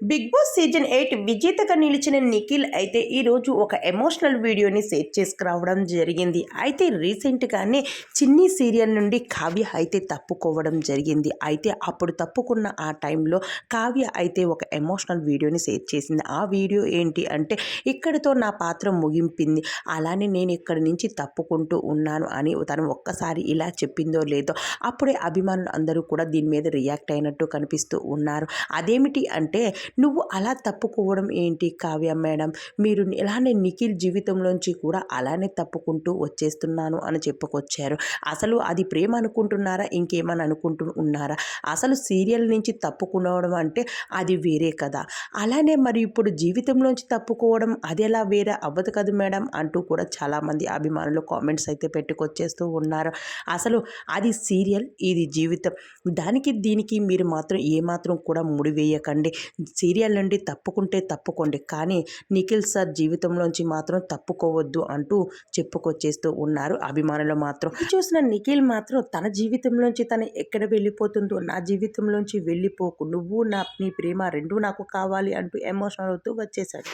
Big boss season eight విజేతగా నిలిచిన నిఖిల్ అయితే ఈరోజు ఒక ఎమోషనల్ వీడియోని షేర్ చేసుకురావడం జరిగింది. అయితే రీసెంట్గానే చిన్ని సీరియల్ నుండి కావ్య అయితే తప్పుకోవడం జరిగింది. అయితే అప్పుడు తప్పుకున్న ఆ టైంలో కావ్య అయితే ఒక ఎమోషనల్ వీడియోని షేర్ చేసింది. ఆ వీడియో ఏంటి అంటే ఇక్కడితో నా పాత్ర ముగింపింది. అలానే నేను ఇక్కడి నుంచి తప్పుకుంటూ ఉన్నాను అని తను ఒక్కసారి ఇలా చెప్పిందో లేదో అప్పుడే అభిమానులు అందరూ కూడా దీని మీద రియాక్ట్ అయినట్టు కనిపిస్తూ ఉన్నారు. అదేమిటి అంటే నువ్వు అలా తప్పుకోవడం ఏంటి కావ్య మేడం? మీరు ఇలానే నిఖిల్ జీవితంలోంచి కూడా అలానే తప్పుకుంటూ వచ్చేస్తున్నాను అని చెప్పుకొచ్చారు. అసలు అది ప్రేమ అనుకుంటున్నారా? ఇంకేమని అనుకుంటూ ఉన్నారా? అసలు సీరియల్ నుంచి తప్పుకోవడం అంటే అది వేరే కదా. అలానే మరి ఇప్పుడు జీవితంలోంచి తప్పుకోవడం అది ఎలా వేరే అవ్వదు కదా మేడం? అంటూ కూడా చాలామంది అభిమానులు కామెంట్స్ అయితే పెట్టుకొచ్చేస్తూ ఉన్నారు. అసలు అది సీరియల్ ఇది జీవితం. దానికి దీనికి మీరు మాత్రం ఏమాత్రం కూడా ముడివేయకండి. సీరియల్ నుండి తప్పుకుంటే తప్పుకోండి. కానీ నిఖిల్ సార్ జీవితంలోంచి మాత్రం తప్పుకోవద్దు అంటూ చెప్పుకొచ్చేస్తూ ఉన్నారు. అభిమానులు మాత్రం చూసిన నిఖిల్ మాత్రం తన జీవితంలోంచి తను ఎక్కడ వెళ్ళిపోతుందో నా జీవితంలోంచి వెళ్ళిపోకు నువ్వు నా నీ ప్రేమ రెండు నాకు కావాలి అంటూ ఎమోషనల్ అవుతూ వచ్చేసాడు